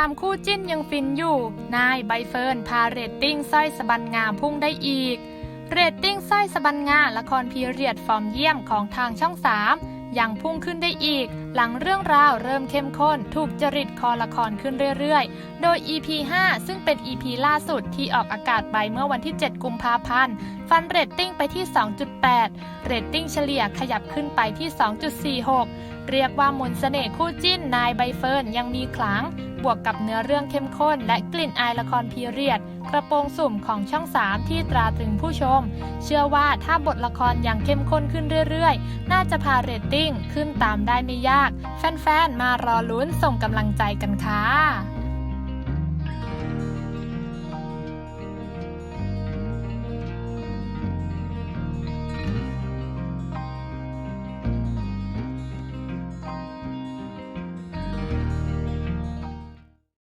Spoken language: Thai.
ความคู่จิ้นยังฟินอยู่ นายใบเฟิร์นพาเรตติ้งสร้อยสะบันงามพุ่งได้อีก เรตติ้งสร้อยสะบันงาละครพีเรียดฟอร์มเยี่ยมของทางช่อง3ยังพุ่งขึ้นได้อีก หลังเรื่องราวเริ่มเข้มข้น ถูกจริตคอละครขึ้นเรื่อยๆ โดย EP 5 ซึ่งเป็น EP ล่าสุดที่ออกอากาศไปเมื่อวันที่ 7 กุมภาพันธ์ ฟันเรตติ้งไปที่ 2.8 เรตติ้งเฉลี่ยขยับขึ้นไปที่ 2.46 เรียกว่ามนเสน่ห์คู่จิ้นนายใบเฟิร์นยังมีขลัง วกกับเนื้อเรื่องเข้มข้น และกลิ่นอายละครพีเรียด กระโปรงสุ่มของช่อง 3 ที่ตราตรึงผู้ชม เชื่อว่าถ้าบทละครยังเข้มข้นขึ้นเรื่อยๆ น่าจะพาเรตติ้งขึ้นตามได้ไม่ยาก แฟนๆ มารอลุ้นส่งกำลังใจกันค่ะ